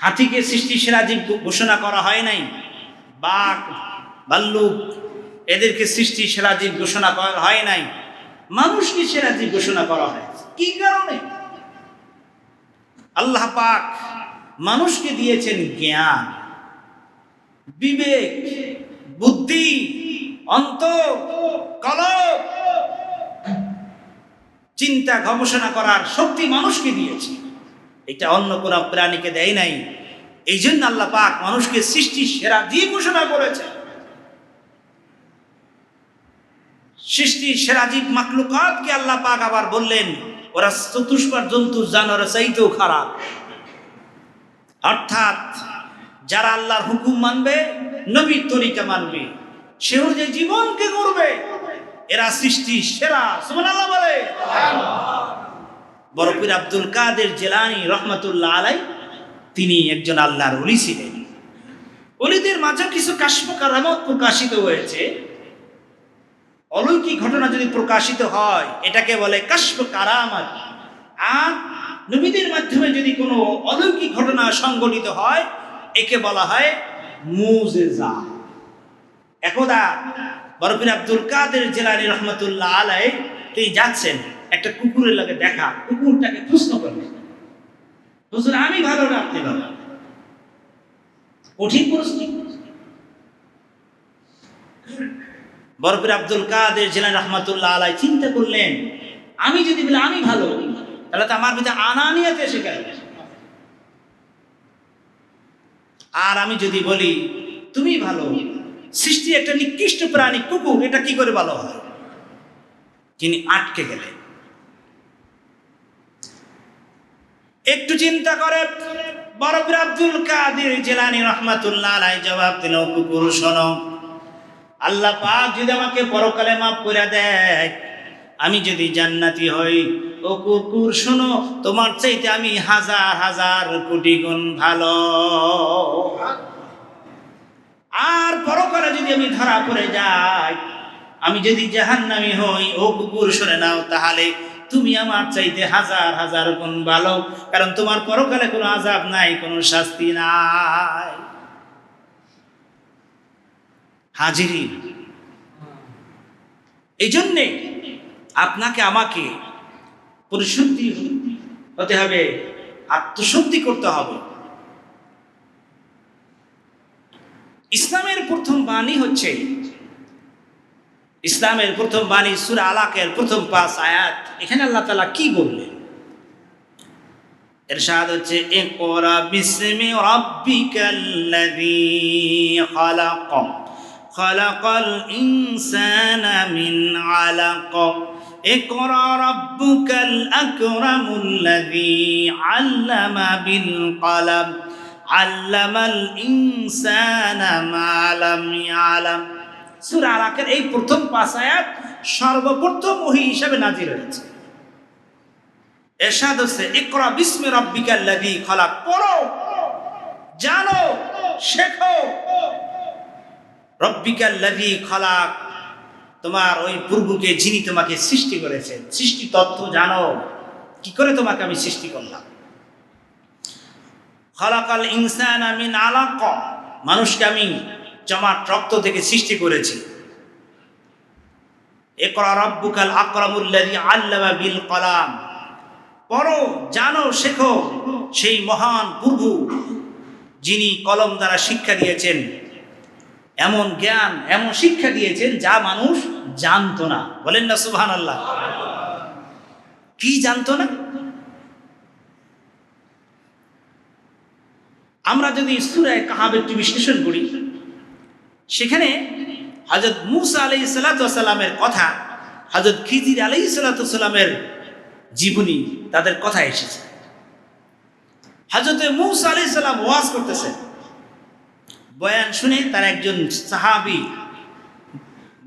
হাতিকে সৃষ্টি সেরা জীব ঘোষণা করা হয় নাই, বাঘ, ভাল্লুক, এদেরকে সৃষ্টি সেরা জীব ঘোষণা করা হয় নাই, মানুষকে সেরা জীব ঘোষণা করা হয় কি কারণে? আল্লাহ পাক মানুষকে দিয়েছেন জ্ঞান, বিবেক, বুদ্ধি অন্ত কলব। চিন্তা, গবেষণা করার শক্তি মানুষকে দিয়েছে। এটা অন্য কোন প্রাণীকে দেয় নাই। এই জন্য আল্লাহ পাক মানুষকে সৃষ্টি সেরা দিয়ে ঘোষণা করেছে। সৃষ্টি সেরা জীব মাকলুকাতকে আল্লাহ পাক আবার বললেন, ওরা চতুষ্পার জন্তু জানোয়ার চাইতেও খারাপ। অর্থাৎ যারা আল্লাহর হুকুম মানবে, নবীর তরিকা মানবে সে যে জীবনকে করবে এরা সৃষ্টি সেরা। সুবহানাল্লাহ বলে। বরফির আব্দুল কাদের জেলানি রহমতুল্লাহ আলাই, তিনি একজন আল্লাহর অলি ছিলেন। অলিদের মাঝে কিছু কাশ্মকারামত প্রকাশিত হয়েছে। অলৌকিক ঘটনা যদি প্রকাশিত হয়, এটাকে বলে কাশ্ম কারামাত। আর নবীদের মাধ্যমে যদি কোনো অলৌকিক ঘটনা সংঘটিত হয়, একে বলা হয় মুজেজা। একদা বরফির আব্দুল কাদের জেলানি রহমতুল্লাহ আলাই তিনি যাচ্ছেন। একটা কুকুরের লাগে দেখা, কুকুরটাকে প্রশ্ন করলেন হুজুর, আমি ভালো না, আপনি ভালো কঠিন প্রশ্ন। বরফির আব্দুল কাদের জেলানি রহমতুল্লাহ আলাই চিন্তা করলেন, আমি যদি বলি আমি ভালো, তাহলে তো আমার ভিতরে আনানিয়াতে এসে গেল। আর আমি যদি বলি, তুমি ভালো, সৃষ্টি একটা নিকৃষ্ট প্রাণী, কুকুর, এটা কি করে ভালো হয়? তিনি আটকে গেলেন। একটু চিন্তা করে। বরফির আব্দুল কাদের জেলানি রহমাতুল্লাহ আলাই জবাব দিল, কুকুর শোনো, আল্লাহ পাক যদি আমাকে পরকালে মাফ করে দেয়, আমি যদি জান্নাতি হই, ও কুকুর শোনো, তোমার চাইতে আমি হাজার হাজার কোটি গুণ ভালো। আর পরকালে যদি আমি ধরা পড়ে যাই, আমি যদি জাহান্নামি হই, ও কুকুর শুনে নাও তাহলে তুমি আমার চাইতে হাজার হাজার গুণ ভালো, কারণ তোমার পরকালে কোনো আজাব নাই, কোনো শাস্তি নাই। হাজিরি এই জন্যে আপনাকে, আমাকে পরিশুদ্ধি হতে হবে, আত্মশুদ্ধি করতে হবে। ইসলামের প্রথম বাণী হচ্ছে ইসলামের প্রথম বাণী সুর আলাকের প্রথম পাঁচ আয়াত। এখানে আল্লাহ তালা কি বললেন? এরশাদ হচ্ছে একরা বিসমি রব্বিকাল্লাযী খালাক। খালাকাল ইনসানা মিন আলাক। একরা রব্বুকাল আকরামুল্লাযী আল্লামা বিল কলম। আল্লামাল সূরা আলাকের এই প্রথম পাঁচ আয়াত সর্বপ্রথম ওহী হিসাবে নাজির হয়েছে। এরশাদ হচ্ছে খালাক। পড়ো, জানো, শেখো। খালাক। তোমার ওই প্রভুকে যিনি তোমাকে সৃষ্টি করেছেন, সৃষ্টি তত্ত্ব জানো। কি করে তোমাকে আমি সৃষ্টি করলাম? খলাকাল ইনসান আমিন আলাক। মানুষকে আমি জমাট রক্ত থেকে সৃষ্টি করেছি। একরা রব্বুকাল আকরামুল্লাযী আল্লামা বিল কলাম। পড়ো, জানো, শেখো, সেই মহান প্রভু যিনি কলম দ্বারা শিক্ষা দিয়েছেন। এমন জ্ঞান, এমন শিক্ষা দিয়েছেন যা মানুষ জানতো না। বলেন না সুবহান আল্লাহ কি জানতো না? আমরা যদি সুরায় কাহাব একটু বিশ্লেষণ করি সেখানে হজরত মুসা আলাই সাল্লামের কথা হজরত খিজির আলাই সাল্লামের জীবনী তাদের কথা এসেছে। হজরত মুসা আলাই সাল্লাম ওয়াজ করতেছে বয়ান শুনে তার একজন সাহাবি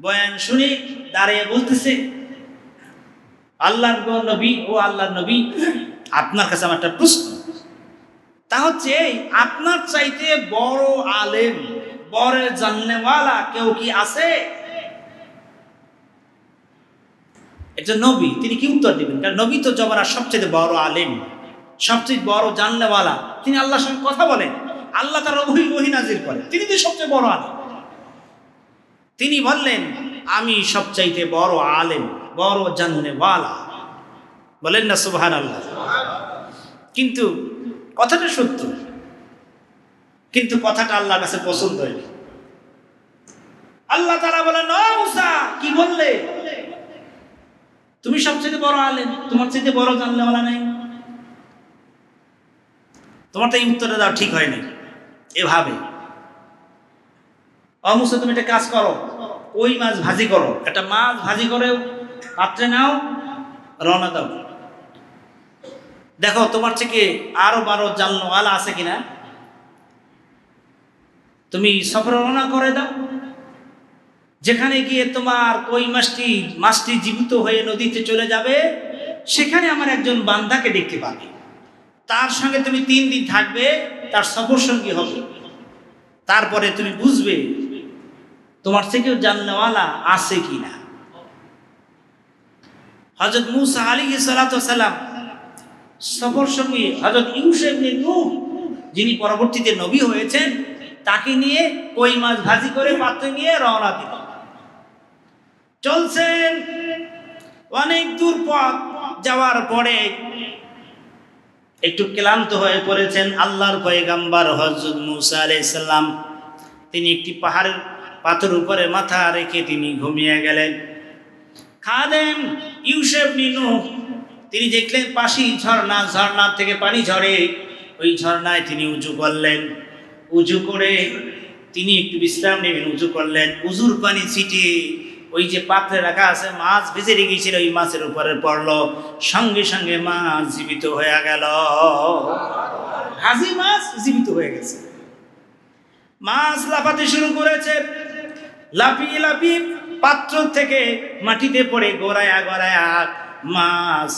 বয়ান শুনে দাঁড়িয়ে বলতেছে আল্লাহ নবী, ও আল্লাহ নবী, আপনার কাছে আমার একটা প্রশ্ন। তা হচ্ছে আপনার চাইতে বড় আলেম বড় জাননেওয়ালা কেউ কি আছে? একজন নবী, তিনি কি উত্তর দিবেন? কারণ নবী তো জমানার সবচেয়ে বড় আলেম, সবচেয়ে বড় জানলেওয়ালা তিনি আল্লাহর সঙ্গে কথা বলেন, আল্লাহ তার ওহি নাজির করেন। তিনি তো সবচেয়ে বড় আলেম। তিনি বললেন, আমি সবচাইতে বড় আলেম, বড় জানলেওয়ালা বলেন না সুবহান আল্লাহ কিন্তু কথাটা সত্য। কিন্তু কথাটা আল্লাহর কাছে পছন্দ হয়নি। আল্লাহ তারা বলে "ও মুসা, কি বললে? তুমি সবচেয়ে বড় আলেম, তোমার চেয়ে বড় জানলেওয়ালা নাই। তোমার তো এই দেওয়া ঠিক হয়নি, এভাবে। অমুসা তুমি একটা কাজ করো ওই মাছ ভাজি করো? একটা মাছ ভাজি করে পাত্রে নাও, রওনা দাও। দেখো, তোমার থেকে আরও বারো জানলেওয়ালা আছে কিনা? তুমি সফর রওনা করে দাও। যেখানে গিয়ে তোমার ওই মাছটি মাছটি জীবিত হয়ে নদীতে চলে যাবে, সেখানে আমার একজন বান্দাকে দেখতে পাবে। তার সঙ্গে তুমি তিন দিন থাকবে, তার সফর সঙ্গী হবে। তারপরে তুমি বুঝবে, তোমার থেকেও জানলেওয়ালা আছে কি না হজরত মুসা আলী সালাম সফর সঙ্গী হজরত ইউসেফ যিনি পরবর্তীতে নবী হয়েছেন তাকে নিয়ে কই মাছ ভাজি করে পাত্রে নিয়ে রওনা দিল। চলছেন অনেক দূর পথ যাওয়ার পরে একটু ক্লান্ত হয়ে পড়েছেন আল্লাহর পয়গাম্বার হজরত মুসা আলাইসাল্লাম তিনি একটি পাহাড়ের পাথর উপরে মাথা রেখে তিনি ঘুমিয়ে গেলেন। খাদেম ইউসেফ নিনু তিনি দেখলেন পাশি ঝর্ণা ঝর্ণা থেকে পানি ঝরে, ওই ঝর্ণায় তিনি উঁচু করলেন। উঁচু করে তিনি একটু বিশ্রাম নেবেন, উজু করলেন। উজুর পানি ছিটিয়ে ওই যে পাত্রে রাখা আছে, মাছ ভেজে রেখেছিল ওই মাছের উপরে পড়ল। সঙ্গে সঙ্গে মাছ জীবিত হয়ে গেল। হাজি মাছ জীবিত হয়ে গেছে। মাছ লাফাতে শুরু করেছে। লাফিয়ে লাফিয়ে পাত্র থেকে মাটিতে পড়ে গোড়ায়া গোড়ায়া মাছ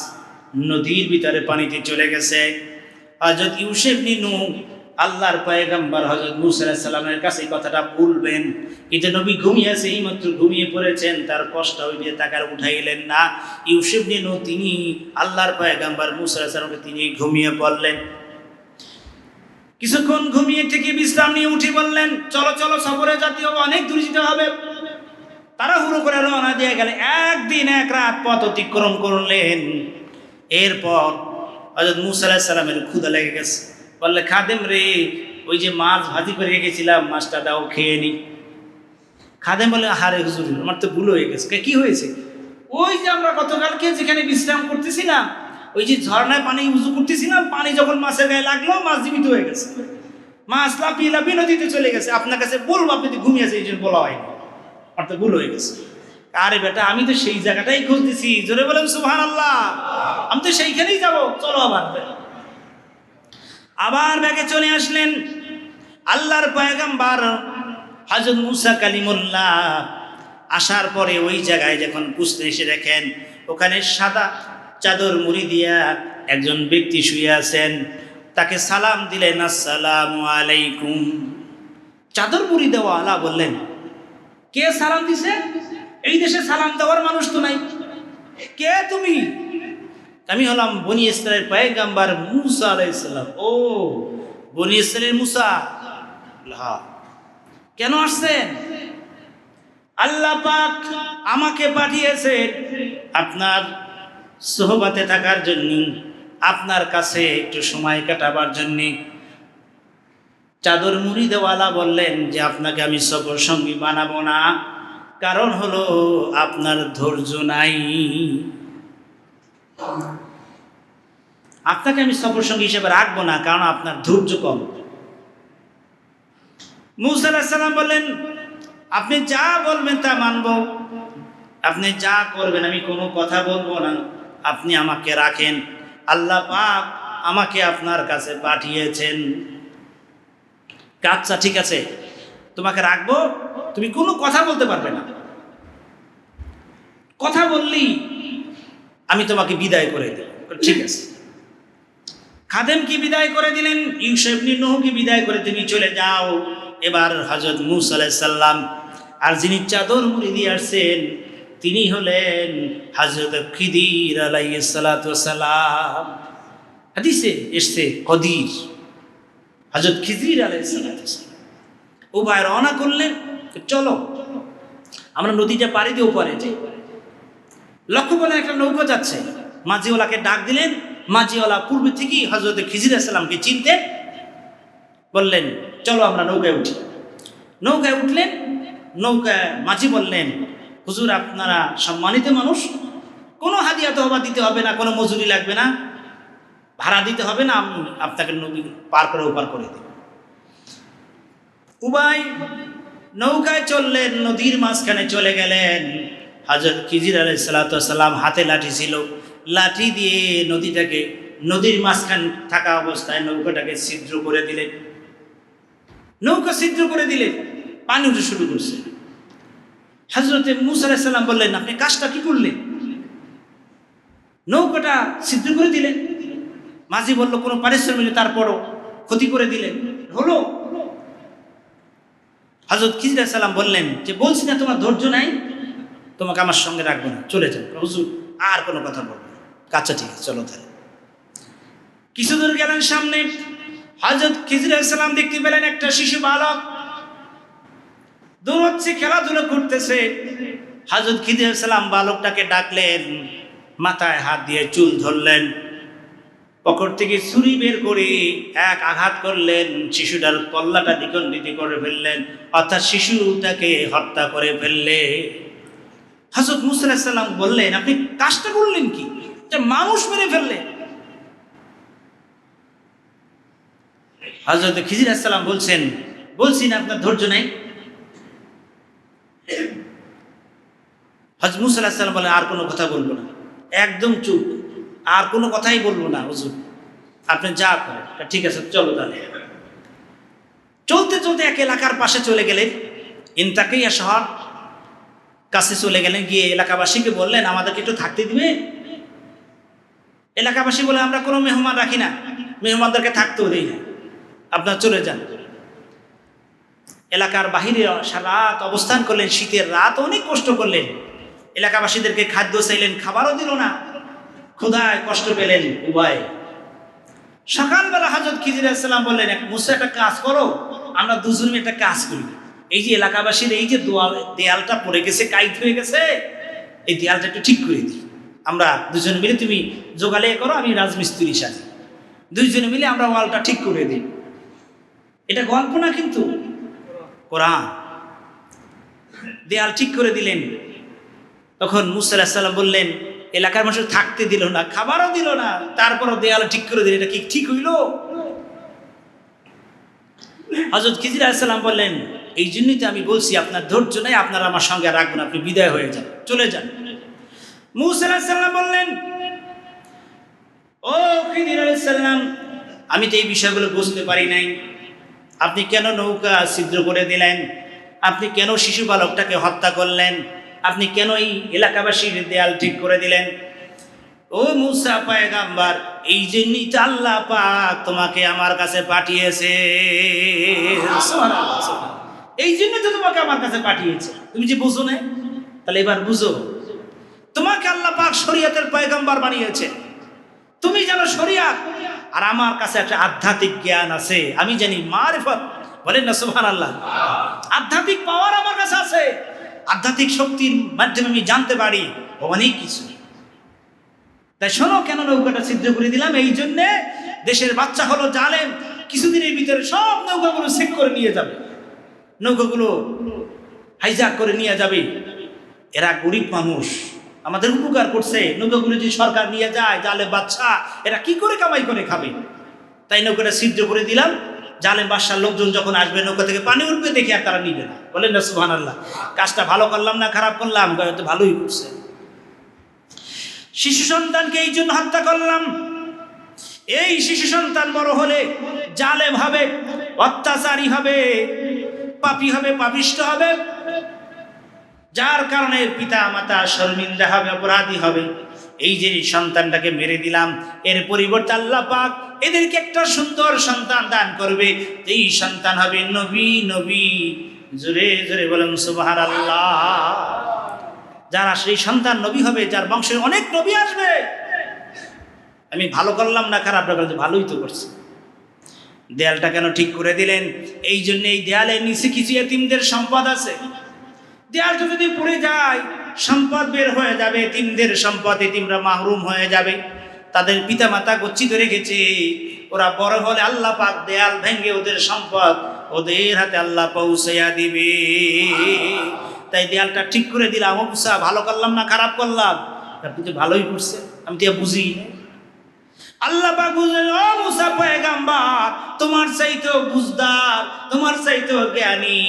নদীর ভিতরে পানিতে চলে গেছে। হজরত ইউসেফ নিনু আল্লাহর পয়গাম্বার হজরত মুসা সাল্লামের কাছে এই কথাটা বলবেন। কিন্তু নবী ঘুমিয়েছে এই মাত্র ঘুমিয়ে পড়েছেন, তার কষ্ট হইলে তাকে আর উঠাইলেন না। ইউসেফ নিনু তিনি আল্লাহর পয়গাম্বার মুসা সাল্লামকে তিনি ঘুমিয়ে পড়লেন। কিছুক্ষণ ঘুমিয়ে থেকে বিশ্রাম নিয়ে উঠে বললেন, চলো চলো, সফরে জাতীয় অনেক দূর যেতে হবে। তারা হুড়ো করে রওনা দিয়ে গেলে একদিন এক রাত পথ অতিক্রম করলেন। এরপর হজরত মুসা সালামের ক্ষুদা লেগে গেছে। বললে খাদেম রে ওই যে মাছ ভাজি করে রেখেছিলাম মাছটা দাও খেয়ে নি। খাদেম বলে হারে হুজুর আমার তো ভুল হয়ে গেছে। কে, হয়েছে? ওই যে আমরা গতকালকে যেখানে বিশ্রাম করতেছিলাম ওই যে ঝর্ণায় পানি উজু করতেছিলাম পানি যখন মাছের গায়ে লাগল মাছ জীবিত হয়ে গেছে। মাছ লাফিয়ে লাফিয়ে নদীতে চলে গেছে। আপনার কাছে বলব আপনি ঘুমিয়েছে এই জন্য বলা হয়নি। আমার তো ভুল হয়ে গেছে। আরে বেটা আমি তো সেই জায়গাটাই খুঁজতেছি। জোরে বলেন সুহান আল্লাহ আমি তো সেইখানেই যাব। চলো আবার। আবার ব্যাগে চলে আসলেন। আল্লাহর পয়গাম্বার হজরত মুসা কালিমুল্লাহ আসার পরে ওই জায়গায় যখন পুষতে এসে দেখেন, ওখানে সাদা চাদর মুড়ি দিয়া একজন ব্যক্তি শুয়ে আছেন। তাকে সালাম দিলেন, আসসালামু আলাইকুম। চাদর মুড়ি দেওয়া আলা বললেন, কে সালাম দিছে? এই দেশে সালাম দেওয়ার মানুষ তো নাই। কে তুমি? আমি হলাম বনি ইসরায়েল পয়গাম্বার মুসা আলাইসাল্লাম ও, বনি ইসরায়েল মুসা। কেন আসছেন? আল্লাহ পাক আমাকে পাঠিয়েছেন আপনার সোহবাতে থাকার জন্য, আপনার কাছে একটু সময় কাটাবার জন্যে। চাদর মুড়ি দেওয়ালা বললেন যে, আপনাকে আমি সফর সঙ্গী বানাবো না। কারণ হলো আপনার ধৈর্য নাই। আপনাকে আমি সফর সঙ্গী হিসেবে রাখব না, কারণ আপনার ধৈর্য কম। মুসা বললেন, আপনি যা বলবেন তা মানব। আপনি যা করবেন আমি কোনো কথা বলব না। আপনি আমাকে রাখেন। আল্লাহ পাক আমাকে আপনার কাছে পাঠিয়েছেন। আচ্ছা ঠিক আছে। তোমাকে রাখব? তুমি কোনো কথা বলতে পারবে না। কথা বললি আমি তোমাকে বিদায় করে দেব ঠিক আছে। খাদেম কি বিদায় করে দিলেন? ইউসেফ নুহকে বিদায় করে তুমি চলে যাও। এবার হজরত মুসা সাল্লাম আর যিনি চাদর মুড়ি দিয়ে আসছেন, তিনি হলেন হজরত খিদির আলাইসালাম হাদিসে এসছে কদির হজরত খিজির আলাইসালাম ও ভাই রওনা করলেন, চলো, আমরা নদীটা পাড়ি দিয়ে ওপারে যাই। লক্ষ্য করলেন একটা নৌকা যাচ্ছে। মাঝিওয়ালাকে ডাক দিলেন। মাঝিওয়ালা পূর্বে থেকেই হজরত খিজির আসসালামকে চিনতেন বললেন, চলো আমরা নৌকায় উঠি। নৌকায় উঠলেন। নৌকায় মাঝি বললেন, হুজুর, আপনারা সম্মানিত মানুষ। কোনো হাদিয়া তহবা দিতে হবে না, কোনো মজুরি লাগবে না। ভাড়া দিতে হবে না, আমি আপনাকে নদী পার করে ওপার করে দেব। উবাই নৌকায় চললেন, নদীর মাঝখানে চলে গেলেন। হাজর খিজির আলাই সালাতাম হাতে লাঠি ছিল। লাঠি দিয়ে নদীটাকে, নদীর মাঝখান থাকা অবস্থায় নৌকাটাকে ছিদ্র করে দিলেন। নৌকা ছিদ্র করে দিলেন। পানি উঠে শুরু করছে। হজরতে মুসা আলাইসাল্লাম বললেন, আপনি কাজটা কি করলেন? নৌকাটা ছিদ্র করে দিলেন। মাঝি বলল, কোনো পারিশ্রমিক তারপরও ক্ষতি করে দিলেন। হলো। হজরত খিজির সালাম বললেন যে, বলছি না, তোমার ধৈর্য নাই? তোমাকে আমার সঙ্গে রাখব না। চলে যাও। হুজুর, আর কোনো কথা বলব না। কাচ্চা ঠিক আছে, চলো তাহলে। কিছু দূর গেলেন সামনে হজরত খিজির দেখতে পেলেন একটা শিশু বালক। দৌড়চ্ছে, খেলাধুলো করতেছে। হজরত সালাম বালকটাকে ডাকলেন, মাথায় হাত দিয়ে চুল ধরলেন পকর থেকে ছুরি বের করে এক আঘাত করলেন, শিশুটার কল্লাটা দ্বিখণ্ডিত করে ফেললেন, অর্থাৎ শিশুটাকে হত্যা করে ফেললে। হজরত মুসাল্লাম বললেন, আপনি কাজটা করলেন কি? মানুষ মেরে ফেললেন হজরত খিজির আসসালাম বলছেন, বলছি না, আপনার ধৈর্য নাই। হজ মুসাল্লাহ সাল্লাম বলেন, আর কোনো কথা বলব না। একদম চুপ। আর কোনো কথাই বলব না, হুজুর। আপনি যা করেন ঠিক আছে, চলো তাহলে। চলতে চলতে এক এলাকার পাশে চলে গেলেন। ইন্তাকিয়া শহর কাছে চলে গেলেন, গিয়ে এলাকাবাসীকে বললেন, আমাদেরকে একটু থাকতে দিবে? এলাকাবাসী বলে, আমরা কোনো মেহমান রাখি না, মেহমানদেরকে থাকতেও দিই না, আপনার চলে যান। এলাকার বাহিরে রাত অবস্থান করলেন, শীতের রাত অনেক কষ্ট করলেন। এলাকাবাসীদেরকে খাদ্য চাইলেন, খাবারও দিল না। ক্ষুধায় কষ্ট পেলেন উভয়। সকালবেলা হাজরত খিজির বললেন, এক মুসা, একটা কাজ করো, আমরা দুজন একটা কাজ করি। এই যে এলাকাবাসীর এই যে দোয়াল, দেয়ালটা পড়ে গেছে কাইত হয়ে গেছে, এই দেয়ালটা একটু ঠিক করে দিই। আমরা দুজন মিলে, তুমি জোগালে করো, আমি রাজমিস্ত্রি সাথে দুইজনে মিলে আমরা ওয়ালটা ঠিক করে দিই। এটা গল্প না কিন্তু? কোরআন। দেয়াল ঠিক করে দিলেন। তখন মুসাল্লাহ সাল্লাম বললেন, এলাকার মানুষ থাকতে দিল না, খাবারও দিল না, তারপরও দেয়াল ঠিক করে দিল এটা কি ঠিক হইল? হজরত খিজির আলাইসাল্লাম বললেন এই জন্যই তো আমি বলছি, আপনার ধৈর্য নেই, আপনারা আমার সঙ্গে রাখবেন আপনি বিদায় হয়ে যান, চলে যান। মুসাল্লাম বললেন, ও খিজির আলাইসাল্লাম আমি তো এই বিষয়গুলো বুঝতে পারি নাই। আপনি কেন নৌকা ছিদ্র করে দিলেন? আপনি কেন শিশু বালকটাকে হত্যা করলেন? আপনি কেন এই এলাকাবাসীর দেয়াল ঠিক করে দিলেন? ও মুসা পায়গাম্বার, এই জন্যই তো আল্লাহ পাক তোমাকে আমার কাছে পাঠিয়েছে। এই জন্য তো তোমাকে আমার কাছে পাঠিয়েছে। তুমি যে বুঝো না তাহলে এবার বুঝো। তোমাকে আল্লাহ পাক শরীয়তের পয়গাম্বার বানিয়েছে। তুমি জানো শরিয়াত, আর আমার কাছে একটা আধ্যাত্মিক জ্ঞান আছে। আমি জানি মারিফত। বলেন না সুবহান আল্লাহ আধ্যাত্মিক পাওয়ার আমার কাছে আছে। আধ্যাত্মিক শক্তির মাধ্যমে আমি জানতে পারি অনেক কিছু। তাই শোনো, কেন নৌকাটা ছিদ্র করে দিলাম? এই জন্যে দেশের বাচ্চা হলো জালেম। কিছুদিনের ভিতরে সব নৌকাগুলো চেক করে নিয়ে যাবে। নৌকাগুলো হাইজাক করে নিয়ে যাবে। এরা গরিব মানুষ। আমাদের উপকার করছে। নৌকাগুলো যদি সরকার নিয়ে যায়, জালে বাচ্চা, এরা কি করে কামাই করে খাবে? তাই নৌকাটা ছিদ্র করে দিলাম। জালেম বাদশার লোকজন যখন আসবে, নৌকা থেকে পানি উঠবে, দেখে আর তারা নিবে না। বলেন না সুহান আল্লাহ কাজটা ভালো করলাম না খারাপ করলাম? হয়তো ভালোই করছে। শিশু সন্তানকে এই জন্য হত্যা করলাম। এই শিশু সন্তান বড় হলে জালেম হবে, অত্যাচারী হবে। পাপী হবে, পাপিষ্ট হবে। যার কারণে পিতা মাতা শর্মিন্দা হবে, অপরাধী হবে। এই যে সন্তানটাকে মেরে দিলাম, এর পরিবর্তে আল্লাহ পাক এদেরকে একটা সুন্দর সন্তান দান করবে। এই সন্তান হবে নবী নবী। জোরে জোরে বলেন সুবাহার আল্লাহ যারা সেই সন্তান নবী হবে, যার বংশে অনেক নবী আসবে। আমি ভালো করলাম না, খারাপ করলাম, ভালোই তো করছি। দেয়ালটা কেন ঠিক করে দিলেন? এই জন্য এই দেয়ালের নিচে কিছু এতিমদের সম্পদ আছে। দেয়ালটা যদি পড়ে যায়, সম্পদ বের হয়ে যাবে, এতিমদের সম্পদ, এতিমরা মাহরুম হয়ে যাবে। তাদের পিতামাতা গচ্ছিত রেখেছে। ওরা বড় হলে আল্লাহ পাক দেয়াল ভেঙে ওদের সম্পদ ওদের হাতে আল্লাহ পৌঁছাইয়া দিবে। তাই দেয়ালটা ঠিক করে দিলাম। ভালো করলাম না খারাপ করলাম? আপনি তো ভালোই করছে আমি তো বুঝি। আল্লাহ বুঝলেন, ও মুসা পয়গাম্বার, তোমার চাইতে বুঝদার, তোমার চাইতে জ্ঞানী,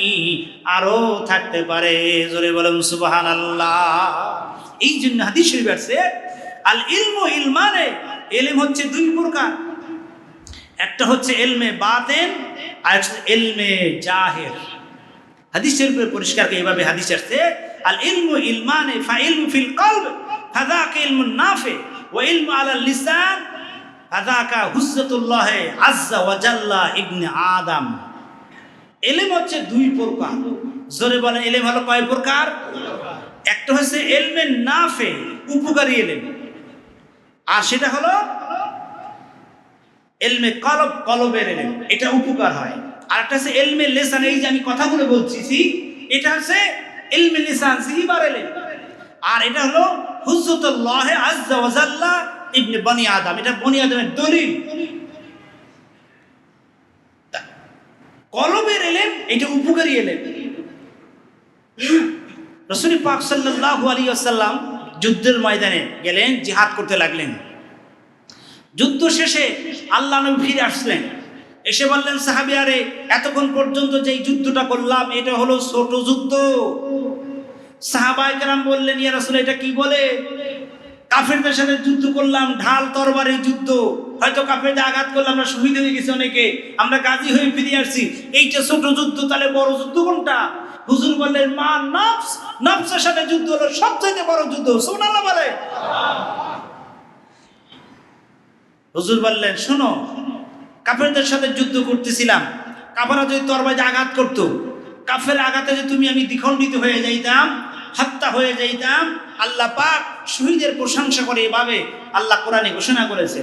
আরও থাকতে পারে। জোরে বলেন সুবহান আল্লাহ এই জন্য হাদিস শরীফ আছে, আল ইলমু ইলমানে এলিম হচ্ছে দুই প্রকার। একটা হচ্ছে এলমে বাতেন, আর একটা এলমে জাহের। হাদিস শরীফের পরিষ্কার করে এভাবে হাদিস আসছে, আল ইলমু ইলমানে ফা ইলমু ফিল কলব ফাযাকা ইলমুন নাফি, ওয়া ইলমু আলা লিসান ফাযাকা হুজ্জাতুল্লাহ আজ্জা ওয়া জাল্লা ইবনে এলেম হচ্ছে দুই প্রকার। জোরে বলেন, এলেম হলো কয় প্রকার? একটা হচ্ছে এলমে নাফে, উপকারী এলেম। আর সেটা হলো এলমে কলব, কলবের এলেম। এটা উপকার হয়। আর একটা হচ্ছে এলমে লেসান, এই যে আমি কথাগুলো বলছি সি এটা হচ্ছে এলমে লেসান, সিহিবার এলেম। আর এটা হলো হুজ্জতুল্লাহ আজ্জা ওয়া জাল্লা ইবনে বনি আদম, এটা বনি আদমের দলিল। কলবের এলেম, এটা উপকারী এলেম। রসুল পাক সাল্লাল্লাহু আলাইহি ওয়াসাল্লাম যুদ্ধের ময়দানে গেলেন, জিহাদ করতে লাগলেন। যুদ্ধ শেষে আল্লাহ নবী ফিরে আসলেন। এসে বললেন সাহাবিয়ারে এতক্ষণ পর্যন্ত যেই যুদ্ধটা করলাম, এটা হলো ছোট যুদ্ধ। সাহাবাই বললেন, ইয়া রাসূল এটা কি বলে? কাফেরদের সাথে যুদ্ধ করলাম, ঢাল তরবারি যুদ্ধ। হয়তো কাফেরদের আঘাত করলাম আমরা শহীদ হয়ে গেছি অনেকে, আমরা গাজী হয়ে ফিরে আসছি। এইটা ছোট যুদ্ধ, তাহলে বড় যুদ্ধ কোনটা? হুজুর বললেন, মা, নফস, নফসের সাথে যুদ্ধ হলো সবচাইতে বড় যুদ্ধ। সুবহানাল্লাহ বলে। হুজুর বললেন, শোনো, কাফেরদের সাথে যুদ্ধ করতেছিলাম। কাফেরা যদি তরবারি আঘাত করত, কাফের আঘাতে যদি তুমি আমি দ্বিখণ্ডিত হয়ে যাইতাম হত্যা হয়ে যাইতাম, আল্লাহ পাক শহীদের প্রশংসা করে এভাবে আল্লাহ কোরআনে ঘোষণা করেছে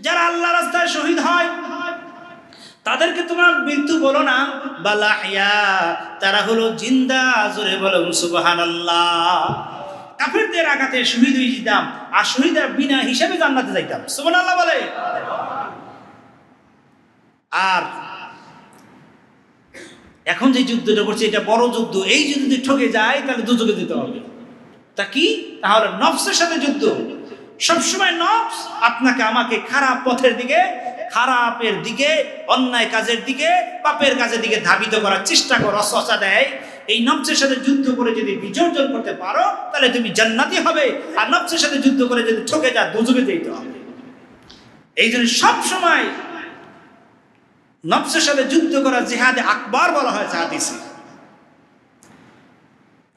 যারা আল্লাহ রাস্তায় শহীদ হয় তাদেরকে তোমার মৃত্যু বলো না। বালাহিয়া তারা হলো জিন্দা, জোরে বলো সুবহান আল্লাহ কাফেরদের আঘাতে শহীদ হয়ে যেতাম আর শহীদের বিনা হিসাবে জান্নাতে যাইতাম। সুবহান আল্লাহ বলে। আর এখন যে যুদ্ধটা করছে, এটা বড় যুদ্ধ। এই যদি ঠকে যায়, তাহলে দুযোগে দিতে হবে। তা কি? তাহলে নফসের সাথে যুদ্ধ। সবসময় নফস আপনাকে আমাকে খারাপ পথের দিকে খারাপের দিকে, অন্যায় কাজের দিকে, পাপের কাজের দিকে ধাবিত করার চেষ্টা করো অসচা দেয়। এই নফসের সাথে যুদ্ধ করে যদি বিজর্জন করতে পারো, তাহলে তুমি জান্নাতি হবে। আর নফসের সাথে যুদ্ধ করে যদি ঠকে যা দুযোগে যেতে হবে। এই জন্য সবসময় নফসের সাথে যুদ্ধ করা জেহাদে আকবার বলা হয় হাদিসে।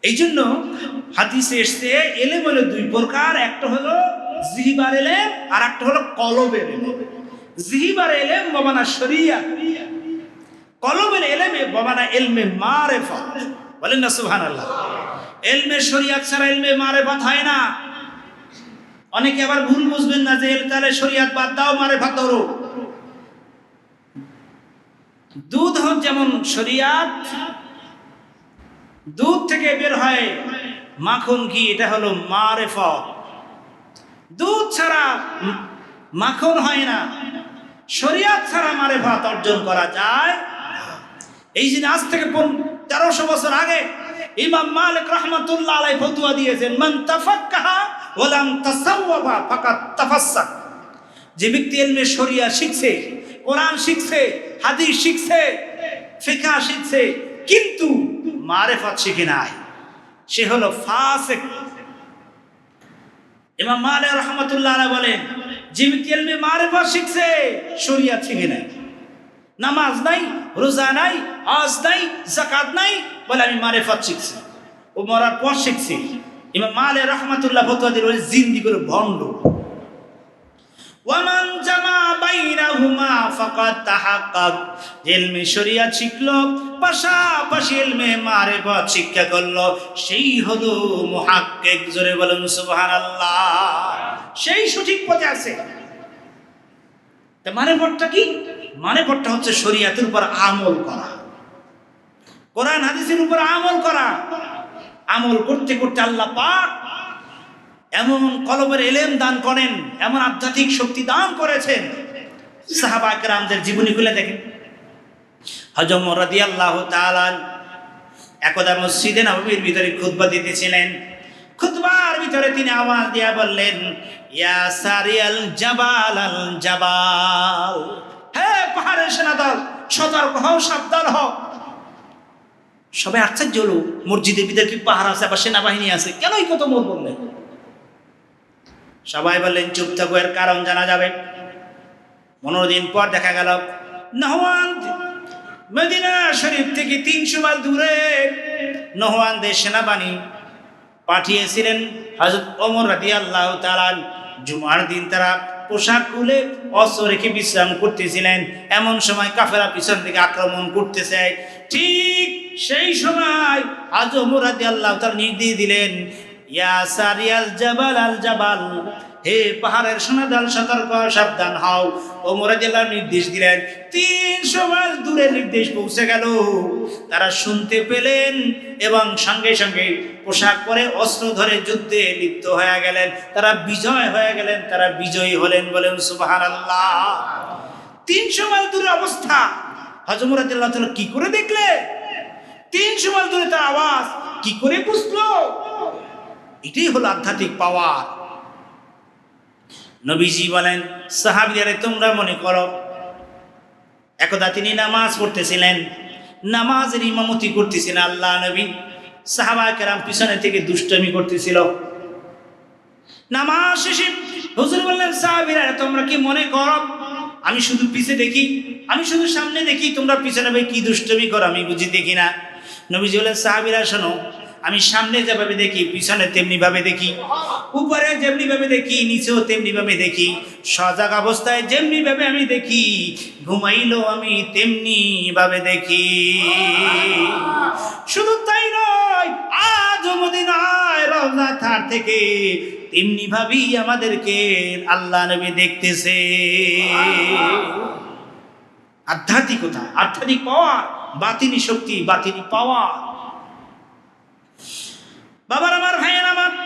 এই জন্য হাদিসে এসছে, এলেম হলো দুই প্রকার, একটা হলো জিহিবার এলেম, আর একটা হলো কলবের এলেম। জিহিবার এলেম বাবানা শরিয়া। কলবের এলেমে বাবানা এলমে মারেফত। বলেন না সুহান আল্লাহ এলমে শরিয়াত ছাড়া এলমে মারেফত হয় না। অনেকে আবার ভুল বুঝবেন না যে এল তাহলে শরিয়াত বাদ দাও, মারেফত ধরো। দুধ হোক যেমন শরিয়াত, দুধ থেকে বের হয় মাখন কি, এটা হলো মারেফত। দুধ ছাড়া মাখন হয় না। শরিয়াত ছাড়া মারেফত অর্জন করা যায় এই যে আজ থেকে তেরোশো বছর আগে ইমাম মালিক রহমতুল্লাহ আলাই ফতুয়া দিয়েছেন, মান তাফাক্কাহা ওয়ালাম তাসাওয়াবা ফাকাত তাফাসসাক। যে ব্যক্তি এলমে শরিয়া শিখছে, কোরআন শিখছে, হাদিস শিখছে ফিকা শিখছে, কিন্তু মারেফত শিখে নাই। সে হলো ফাসেক। ইমাম মালিক রহমতুল্লাহ আলাইহি বলেন ব্যক্তি এলমে মারেফত শিখছে, শরিয়া শিখে নাই। নামাজ নাই, রোজা নাই, হজ নাই জাকাত নাই, বলে আমি মারেফত শিখছি। ও মরার পর শিখছি। ইমাম মালে রহমাতুল্লাহ ফতুয়া দিল জিন্দি করে ভণ্ড। ওয়ামান জামা বাইনাহুমা ফাকাদ তাহাক্কাক ইলমে শরিয়াত শিখলো, পাশাপাশি ইলমে মারিফত শিক্ষা করল। সেই হলো মুহাক্কিক, জোরে বলুন সুবহানাল্লাহ। সেই সঠিক পথে আছে। তা মানেপটটা কি? মানেপটটা হচ্ছে শরিয়াতের উপর আমল করা। কোরআন, হাদিসের উপর আমল করা। আমল করতে করতে আল্লাহ পাক এমন কলমের এলেম দান করেন, এমন আধ্যাত্মিক শক্তি দান করেছেন। সাহাবা একরামদের জীবনী খুলে দেখেন। হজম রাদি আল্লাহ তালান একদা মসজিদে নবীর ভিতরে খুতবা দিতেছিলেন। খুতবার ভিতরে তিনি আওয়াজ দিয়া বললেন, ইয়া সারিয়াল জাবাল আল জাবাল। হে পাহাড়ের সেনাদল সতর্ক হও, সাবধান হও। সবাই আশ্চর্য হলো, মসজিদের ভিতরে কি পাহাড় আছে বা সেনাবাহিনী আছে? কেনই কত মোর বললেন সবাই বললেন, চুপ থাকো, এর কারণ জানা যাবে। পনেরো দিন পর দেখা গেল নহওয়ান মদিনা শরীফ থেকে তিনশো মাইল দূরে নহওয়ানদের সেনাবাহিনী পাঠিয়েছিলেন হজরত অমর রাদি আল্লাহ তালান জুমার দিন তারা পোশাক খুলে অস্ত্র রেখে বিশ্রাম করতেছিলেন। এমন সময় কাফেরা পিছন থেকে আক্রমণ করতেছে। ঠিক সেই সময় আজ অমর রাদি আল্লাহ তালা নির্দেশ দিলেন, ইয়া সারিয়াল জাবাল আল জাবাল হে পাহাড়ের সোনা সোনাদাল সতর্ক, সাবধান হও। ওমর জেলার নির্দেশ দিলেন, তিনশো মাইল দূরে নির্দেশ পৌঁছে গেল। তারা শুনতে পেলেন এবং সঙ্গে সঙ্গে পোশাক পরে অস্ত্র ধরে যুদ্ধে লিপ্ত হয়ে গেলেন। তারা বিজয় হয়ে গেলেন, তারা বিজয়ী হলেন বলেন সুবাহান আল্লাহ তিনশো মাইল দূরে অবস্থা। হজমরাজ কি করে দেখলে? তিনশো মাইল দূরে তার আওয়াজ কি করে বুঝলো? এটাই হলো আধ্যাত্মিক পাওয়ার। নবীজি বলেন, সাহাবিদারে, তোমরা মনে করো, একদা তিনি নামাজ পড়তেছিলেন, নামাজের ইমামতি করতেছিলেন আল্লাহ নবী। সাহাবা কেরাম পিছনে থেকে দুষ্টমি করতেছিল। নামাজ শেষে হুজুর বললেন সাহাবিরা তোমরা কি মনে করো? আমি শুধু পিছে দেখি, আমি শুধু সামনে দেখি, তোমরা পিছনে ভাই কি দুষ্টমি করো? আমি বুঝি দেখি না। নবীজি বললেন, সাহাবিরা, শোনো আমি সামনে যেভাবে দেখি, পিছনে তেমনি ভাবে দেখি, উপরে যেমনি ভাবে দেখি, নিচেও তেমনি ভাবে দেখি, সজাগ অবস্থায় যেমনি ভাবে আমি দেখি ঘুমাইলেও আমি তেমনি ভাবে দেখি। শুধু তাই নয় আজ মদিনায় রওজা থার থেকে তেমনি ভাবেই আমাদেরকে আল্লাহ নবী দেখতেছে। আধ্যাত্মিকতা, আধ্যাত্মিক পাওয়ার, বাতিনি শক্তি, বাতিনি পাওয়ার। বাবার আমার ভাইয়ের